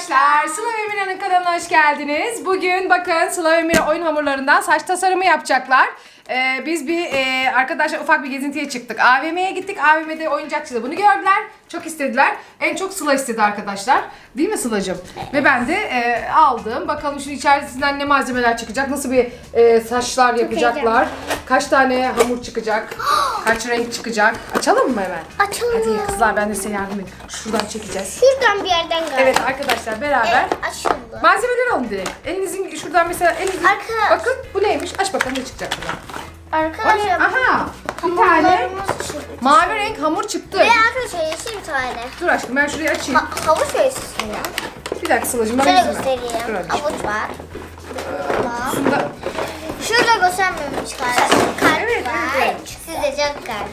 arkadaşlar. Sıla ve Mira'nın kanalına hoş geldiniz. Bugün bakın Sıla ve Mira oyun hamurlarından saç tasarımı yapacaklar. Ee, biz bir e, arkadaşlar ufak bir gezintiye çıktık. AVM'ye gittik. AVM'de oyuncakçıda bunu gördüler. Çok istediler. En çok Sıla istedi arkadaşlar. Değil mi Sıla'cığım? Ve ben de e, aldım. Bakalım şimdi içerisinden ne malzemeler çıkacak. Nasıl bir e, saçlar yapacaklar. Kaç tane hamur çıkacak. Kaç renk çıkacak. Açalım mı hemen? Açalım. Hadi kızlar ben de size yardım edeyim. Şuradan çekeceğiz. Şuradan bir yerden gel. Evet arkadaşlar beraber Evet, açıldı. malzemeleri alın direkt. Elinizin şuradan mesela elinizin Arka- bakın bu neymiş? Aç bakalım ne çıkacak buradan. Arkadaşlar Aha bir tane mavi renk hamur çıktı. Ve arkadaşlar yeşil bir tane. Dur aşkım ben şurayı açayım. Ha, havuç yeşilsin ya. Bir dakika Sıla'cığım bana Şöyle göstereyim. Havuç var. Şurada çıkarsın. Kalp Evet. Sizde çok kalp.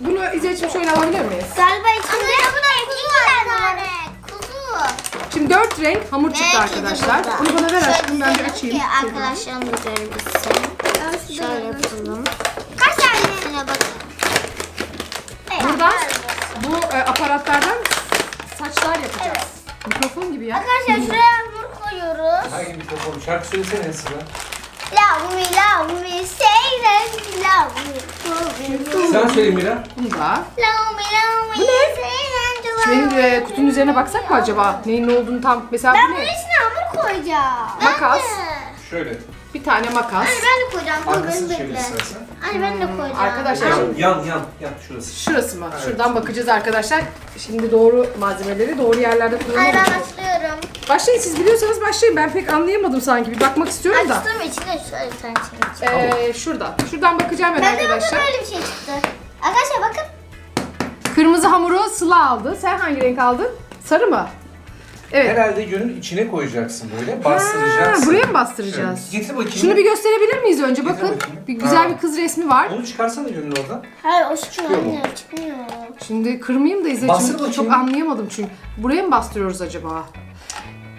bunu İzzet'ciğim şöyle alabilir miyiz? Galiba içinde bu da iki tane. Kuzu. Şimdi dört renk hamur çıktı arkadaşlar. burada. Bunu bana ver Şöyle aşkım ben bir açayım. Arkadaşlarım da görebilsin. Şöyle yapalım. Kaç tane? Bakın. Evet, Buradan bu e, aparatlardan saçlar yapacağız. Mikrofon gibi ya. Arkadaşlar şuraya hamur koyuyoruz. Hangi mikrofon? Şarkı söylesene Sıla. Love me, love me, say that you love me. Sen söyle Mira. Da. Love me, love me, Bu ne? say that you Şimdi love benim me. e, kutunun üzerine baksak mı acaba? Neyin ne olduğunu tam. Mesela Ben bu bunun ne? içine hamur koyacağım. Makas. Şöyle. Bir tane makas. Anne ben de koyacağım. Dur Arkasını beni çevir bekle. istersen. Anne ben de koyacağım. Arkadaşlar Yan, şimdi yan, yan, yan. Şurası. şurası mı? Evet. Şuradan bakacağız arkadaşlar. Şimdi doğru malzemeleri doğru yerlerde Anne kullanalım. ben başlıyorum. Başlayın siz biliyorsanız başlayın. Ben pek anlayamadım sanki. Bir bakmak istiyorum da. Açtım içine şöyle bir tane çekeceğim. Ee, şuradan. Şuradan bakacağım ben Bende arkadaşlar. böyle bir şey çıktı. Arkadaşlar bakın. Kırmızı hamuru Sıla aldı. Sen hangi renk aldın? Sarı mı? Evet. Herhalde yünün içine koyacaksın böyle. Bastıracaksın. Ha, buraya mı bastıracağız? Şöyle. Getir bakayım. Şunu bir gösterebilir miyiz önce? Getir Bakın. bakayım. Bir güzel Ha. bir kız resmi var. Onu çıkarsana yünün oradan. Hayır o çıkmıyor Çıkıyor mu? anne çıkmıyor. Şimdi kırmayayım da Bastır izleyicim. bakayım. Çok anlayamadım çünkü. Buraya mı bastırıyoruz acaba?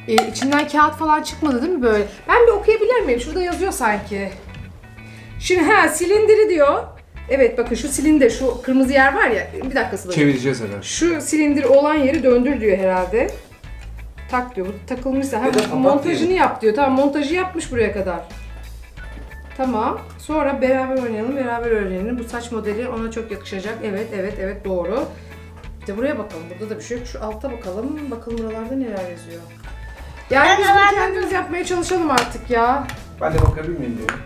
Ee, içinden kağıt falan çıkmadı değil mi böyle? Ben bir okuyabilir miyim? Şurada yazıyor sanki. Şimdi ha silindiri diyor. Evet bakın şu silindir, şu kırmızı yer var ya. Bir dakika Sıla. Çevireceğiz herhalde. Şu silindir olan yeri döndür diyor herhalde. Tak diyor. Bu takılmışsa. Ha, Ya da kapat montajını diyelim. yap diyor. Tamam montajı yapmış buraya kadar. Tamam. Sonra beraber oynayalım, beraber öğrenelim. Bu saç modeli ona çok yakışacak. Evet, evet, evet doğru. Bir de buraya bakalım. Burada da bir şey yok. Şu alta bakalım. Bakalım buralarda neler yazıyor. Yani Ben biz bunu kendimiz yapmaya çalışalım artık ya. Ben de bakabilir miyim diyorum.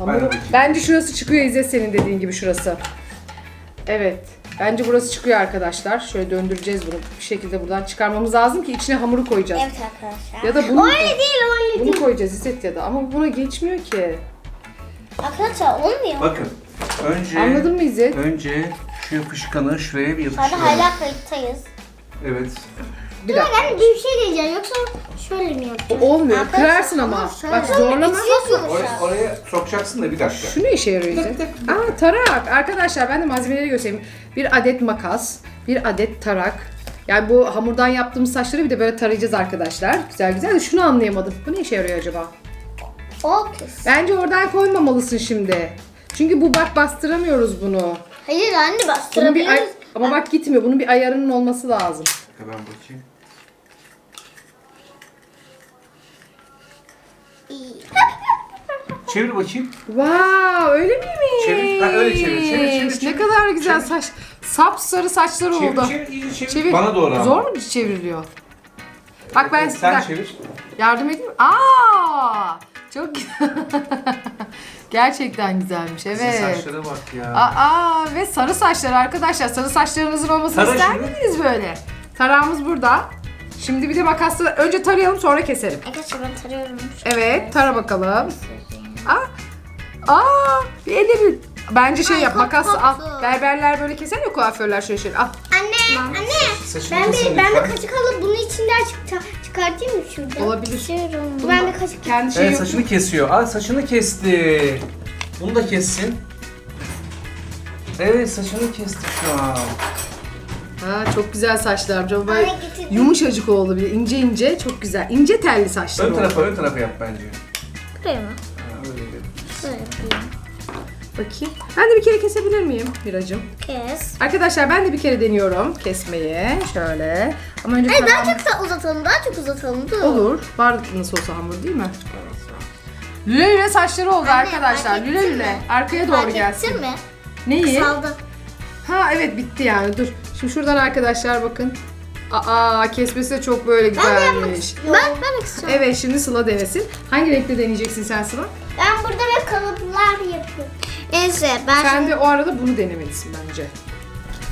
Ama Ben de bakayım. bence şurası çıkıyor İzzet senin dediğin gibi şurası. Evet. Bence burası çıkıyor arkadaşlar. Şöyle döndüreceğiz bunu. Bir şekilde buradan çıkarmamız lazım ki içine hamuru koyacağız. Evet arkadaşlar. Ya da bunu, Öyle değil öyle bunu değil. koyacağız İzzet ya da. Ama buna geçmiyor ki. Arkadaşlar olmuyor. Bakın. Önce Anladın mı İzzet? Önce şu yapışkanı şuraya bir Şu anda yapıştıralım. hala kayıttayız. Evet. Bir dakika. Ben bir şey diyeceğim yoksa şöyle mi yapacağız? O olmuyor. Arkadaşlar, Kırarsın ama. şöyle. Bak zorlama. İçine Oraya, oraya sokacaksın da bir dakika. Şu ne işe yarıyor İzzet? Aa tarak. Arkadaşlar ben de malzemeleri göstereyim. Bir adet makas, bir adet tarak. Yani bu hamurdan yaptığımız saçları bir de böyle tarayacağız arkadaşlar. Güzel güzel de şunu anlayamadım. Bu ne işe yarıyor acaba? Fokus. Bence oradan koymamalısın şimdi. Çünkü bu bak bastıramıyoruz bunu. Hayır anne Bunun bir ay- bastırabiliriz. ama bak gitmiyor. Bunun bir ayarının olması lazım. Hemen bakayım. Çevir bakayım. Wow, öyle miymiş? Çevir. Ha, öyle çevir, çevir, çevir, Ne çevir. kadar güzel saç. Sapsarı saçları Çevir, oldu. çevir, iyice çevir. Çevir. Bana doğru ama. Zor mu çevriliyor? Bak ben Sen bak, çevir. yardım edeyim. mi? Aa! Çok güzel. Gerçekten güzelmiş. Evet. saçlara bak ya. Aa ve sarı saçlar arkadaşlar. Sarı saçlarınızın olmasını Tara ister şimdi. miydiniz böyle? Tarağımız burada. Şimdi bir de makasla önce tarayalım sonra keselim. Arkadaşlar ben tarıyorum. Evet, tara bakalım. Aa, aa, bir elle bir. Bence şey Ay, yap, makas koptu. al. Berberler böyle keser ya kuaförler şöyle şöyle. Al. Anne, anne. Saçını Ben kesin bir, ben bir lütfen. kaşık alıp bunu içinden çık çıkartayım mı şuradan? Olabilir. Kesiyorum. Ben bir kaşık Kendi şey Evet saçını kesiyor. Aa saçını kesti. Bunu da kessin. Evet saçını kesti şu an. Ha, çok güzel saçlar. Çok böyle getirdim. yumuşacık oldu bir de. ince ince, çok güzel. İnce telli saçlar Ön oldu. tarafa ön tarafa yap bence. Buraya mı? Ha, öyle yap. Şöyle yapayım. Bakayım. Ben de bir kere kesebilir miyim Miracım? Kes. Arkadaşlar ben de bir kere deniyorum kesmeyi. Şöyle. Ama önce Hayır daha parmağımı- çok da uzatalım. Daha çok uzatalım. Dur. Olur. Var nasıl olsa hamur değil mi? Lüle lüle saçları oldu Anne, arkadaşlar. fark Lüle ettin lüle. mi? Arkaya doğru Fark gelsin. ettin mi? Neyi? Saldı. Ha evet bitti yani dur. Şimdi şuradan arkadaşlar bakın. Aa kesmesi de çok böyle güzelmiş. Ben, ben istiyorum. Evet şimdi Sıla denesin. Hangi renkte deneyeceksin sen Sıla? Ben burada ve kalıplar yapıyorum. Neyse ben Sen şimdi... de o arada bunu denemelisin bence.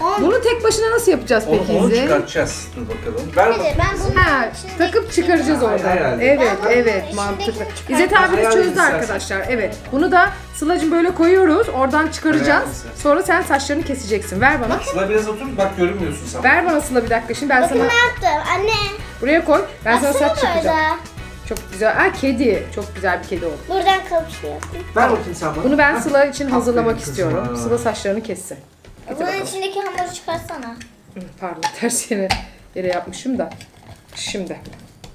On... Bunu tek başına nasıl yapacağız Onu, peki onu İzzet? çıkartacağız. Dur bakalım. Ver Hadi bakalım. ben bunu... Ha, takıp çıkaracağız oradan. herhalde. Evet, Ben evet, içindekini mantıklı. çıkartacağım. İzzet abiniz Hayal çözdü istersen. arkadaşlar. Evet. Bunu da Sıla'cığım böyle koyuyoruz. Oradan çıkaracağız. Sonra sen saçlarını keseceksin. Ver bana. Sıla biraz otur. Bak görünmüyorsun sen. Ver bana Sıla bir dakika şimdi ben Bakın sana ne yaptım anne. buraya koy. Ben sana Baksana saç yapacağım. böyle. Çok güzel. Aa kedi. Çok güzel bir kedi oldu. Buradan yaptım. Ver bakayım sen bana. Bunu ben Sıla için hazırlamak istiyorum. kızıma. Sıla saçlarını kessin. Getir Bunun bakalım. içindeki hamuru çıkarsana. Hı, Pardon ters yere, yere yapmışım da. Şimdi.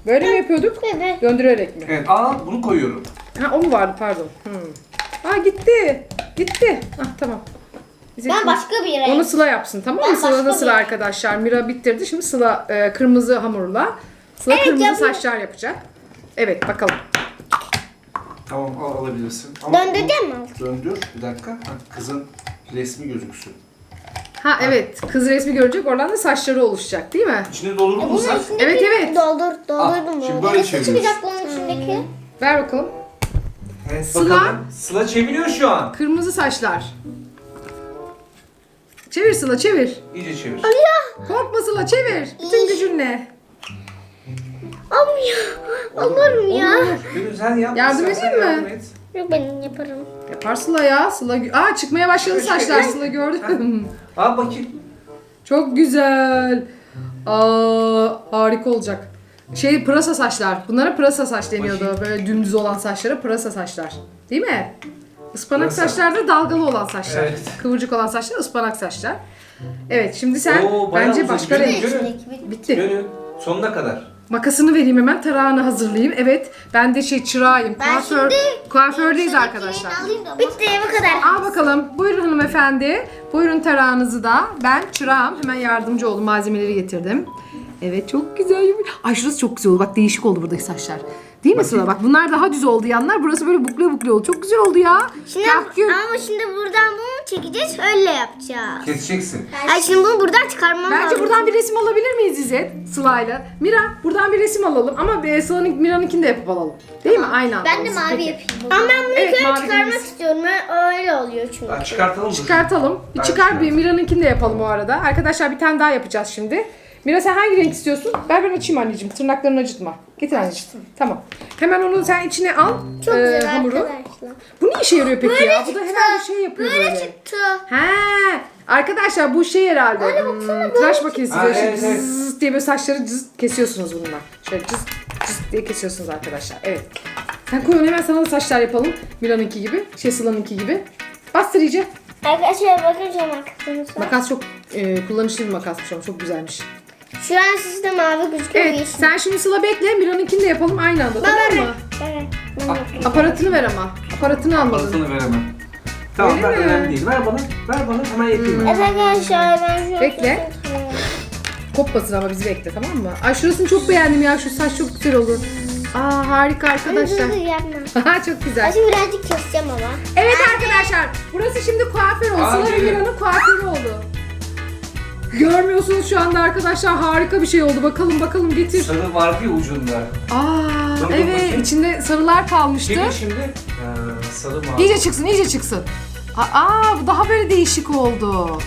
Böyle mi yapıyorduk? Bebe. Döndürerek mi? Evet al bunu koyuyorum. Ha o mu vardı pardon. Hmm. Aa gitti. Gitti. Ah tamam. Bize Ben başka bir renk. Onu Sıla yapsın tamam mı? Ben Sıla da başka Sıla bir- arkadaşlar. Mira bitirdi. Şimdi Sıla e, kırmızı hamurla. Sıla Evet, kırmızı yapıyorum. saçlar yapacak. Evet bakalım. Tamam al alabilirsin. Ama Döndüreceğim mi? bunu Döndür. Bir dakika. Ha, kızın resmi gözüksün. Ha evet kız resmi görecek oradan da saçları oluşacak değil mi? İçine doldurur Bunun musun? içindeki Evet, evet. Doldur, doldurdum Ah, bunu. şimdi böyle Nasıl çeviriyoruz. çıkacak bunun içindeki? Ver bakalım. Evet, Sıla. bakalım. Sıla çeviriyor şu an. Kırmızı saçlar. Çevir Sıla çevir. İyice çevir. Korkma Sıla çevir. Bütün gücünle. Olmuyor. Olur mu ya? Gönül sen yap. Yardım İstersen edeyim mi? yardım et. Yok ben yaparım. Yapar Sıla ya. Sıla gö- Aa çıkmaya başladı Şöyle saçlar çevir. Sıla gördüm. Al bakayım. Çok güzel. Aa harika olacak. Şey pırasa saçlar. Bunlara pırasa saç deniyordu. Böyle dümdüz olan saçlara pırasa saçlar. Değil mi? Ispanak Pırasa. saçlar da dalgalı olan saçlar. Evet. Kıvırcık olan saçlar ıspanak saçlar. Evet şimdi sen Oo, bayağı bence uzun. başka Gönül, renk. Bir- Bitti. Gönül. Sonuna kadar. Makasını vereyim hemen tarağını hazırlayayım. Evet ben de şey çırağıyım. Ben Kuaför, şimdi kuafördeyiz arkadaşlar. Bitti bu kadar. Al bakalım. Buyurun hanımefendi. Buyurun tarağınızı da. Ben çırağım. Hemen yardımcı oldum. Malzemeleri getirdim. Evet çok güzel. Ay şurası çok güzel oldu. Bak değişik oldu buradaki saçlar. Değil mi Sıla? Bak bunlar daha düz oldu yanlar. Burası böyle bukle bukle oldu. Çok güzel oldu ya. Şimdi, Kahkül. ama şimdi buradan bunu çekeceğiz öyle yapacağız. Keseceksin. Ay şimdi bunu buradan çıkarmam Bence lazım. buradan bir resim alabilir miyiz İzzet? Sıla'yla. Mira buradan bir resim alalım. Ama e, Sıla'nın, Mira'nınkini de yapıp alalım. Değil mi? Aynı anda. Ben de olsun. mavi Peki. yapayım. Ama ben bunu Evet, mavi çıkarmak deniz. istiyorum. Öyle oluyor çünkü. Ha, çıkartalım mı? Çıkartalım. Bir Ben çıkar bir çıkartayım. Mira'nınkini de yapalım o arada. Arkadaşlar bir tane daha yapacağız şimdi. Mira sen hangi renk istiyorsun? Ver ben açayım anneciğim. Tırnaklarını acıtma. Getir anneciğim. Tamam. Hemen onu sen içine al. Çok e, güzel hamuru. arkadaşlar. Bu ne işe yarıyor peki Böyle ya? Bu da çıktı. herhalde şey yapıyor böyle. Böyle çıktı. He. Arkadaşlar bu şey herhalde. hmm, tıraş makinesi böyle şey evet, evet. diye böyle saçları cız kesiyorsunuz bununla. Şöyle cız cız diye kesiyorsunuz arkadaşlar. Evet. Sen koy onu hemen sana da saçlar yapalım. Mira'nınki gibi. Şey Sıla'nınki gibi. Bastır iyice. Arkadaşlar bakın şu makasınıza. Makas çok e, kullanışlı bir makasmış ama çok güzelmiş. Şu an sizde mavi gözüküyor. Evet yeşil. sen şimdi Sıla bekle Mira'nınkini de yapalım aynı anda Ben tamam mı? Evet. Ben. Aparatını ver ama. Aparatını almadın. Parasını veremem. Tamam Öyle ver mi? önemli değil. Ver bana. Ver bana hemen yapayım. ben. Evet arkadaşlar ben şu an Bekle. Kopmasın ama bizi bekle tamam mı? Ay şurasını çok beğendim ya şu saç çok güzel oldu. Aa harika arkadaşlar. Dur, yapma. çok Ben güzel. şimdi birazcık keseceğim ama. Evet arkadaşlar burası şimdi kuaför oldu. Aa, Sıla ve. Mira'nın kuaförü oldu. Görmüyorsunuz şu anda arkadaşlar harika bir şey oldu. Bakalım bakalım getir. Sarı vardı ya ucunda. Aa Dur, dur evet bakayım. içinde sarılar kalmıştı. Çevir şimdi. Ha, sarı mavi. İyice çıksın, iyice çıksın. Aa, bu daha böyle değişik oldu.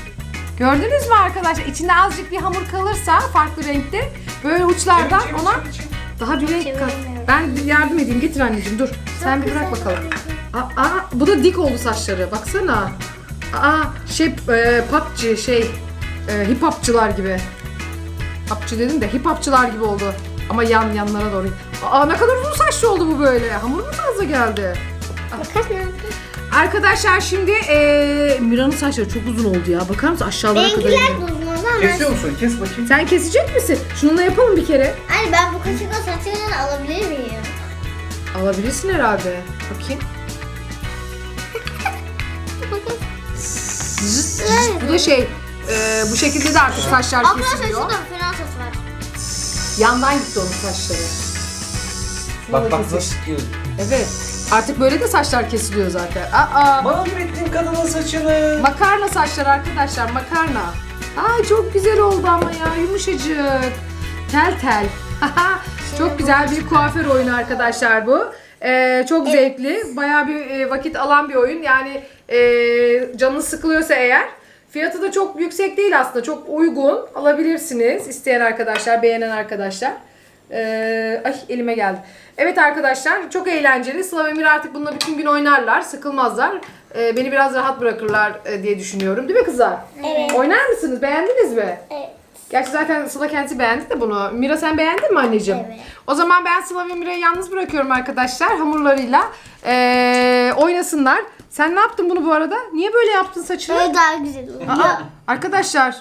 Gördünüz mü arkadaşlar? İçinde azıcık bir hamur kalırsa farklı renkte böyle uçlardan Çevir, çevir, ona çevir, çevir. daha bir renk kat. Çeviremiyorum. Ben yardım edeyim. Getir anneciğim dur. Sen bir bırak bakalım. Aa, aa, bu da dik oldu saçları. Baksana. Aa, şey e, popçı şey e, hip hopçılar gibi. Hopçı dedim de hip hopçılar gibi oldu. Ama yan yanlara doğru. Aa ne kadar uzun saçlı oldu bu böyle. Hamur mu fazla geldi? Nerede? Arkadaşlar şimdi eee Mira'nın saçları çok uzun oldu ya. Bakar mısın aşağılara kadar Benimkiler iniyor. de uzun ama. Kesiyor musun? Kes bakayım. Sen kesecek misin? Şununla yapalım bir kere. Anne ben bu kaşıkla saçını alabilir miyim? Alabilirsin herhalde. Bakayım. Bu da şey e, bu şekilde de artık saçlar Arkadaşlar kesiliyor. şurada fena ses var. Yandan gitti onun saçları. Bak bak nasıl sıkıyor. Evet. Artık böyle de saçlar kesiliyor zaten. Aa, Mahvettin kadının saçını. makarna saçlar arkadaşlar makarna. Ay çok güzel oldu ama ya yumuşacık. Tel tel. çok güzel bir kuaför oyunu arkadaşlar bu. Ee, çok zevkli. Bayağı bir e, vakit alan bir oyun. Yani e, canınız sıkılıyorsa eğer. Fiyatı da çok yüksek değil aslında. Çok uygun. Alabilirsiniz. isteyen arkadaşlar, beğenen arkadaşlar. Ee, ay elime geldi. Evet arkadaşlar çok eğlenceli. Sıla ve Emir artık bununla bütün gün oynarlar. Sıkılmazlar. Ee, beni biraz rahat bırakırlar e, diye düşünüyorum. Değil mi kızlar? Evet. Oynar mısınız? Beğendiniz mi? Evet. Gerçi zaten Sıla kendisi beğendi de bunu. Mira sen beğendin mi anneciğim? Evet. O zaman ben Sıla ve Mira'yı yalnız bırakıyorum arkadaşlar hamurlarıyla. Ee, oynasınlar. Sen ne yaptın bunu bu arada? Niye böyle yaptın saçını? Böyle daha güzel. Aa, arkadaşlar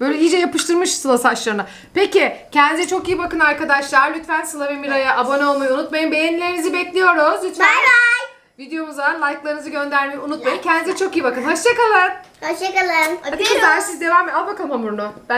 böyle iyice yapıştırmış Sıla saçlarına. Peki kendinize çok iyi bakın arkadaşlar. Lütfen Sıla ve Mira'ya abone olmayı unutmayın. Beğenilerinizi bekliyoruz. Lütfen. Bay bay. Videomuza like'larınızı göndermeyi unutmayın. Kendinize çok iyi bakın. Hoşçakalın. Hoşçakalın. Hadi kızlar siz devam edin. Al bakalım hamurunu. Ben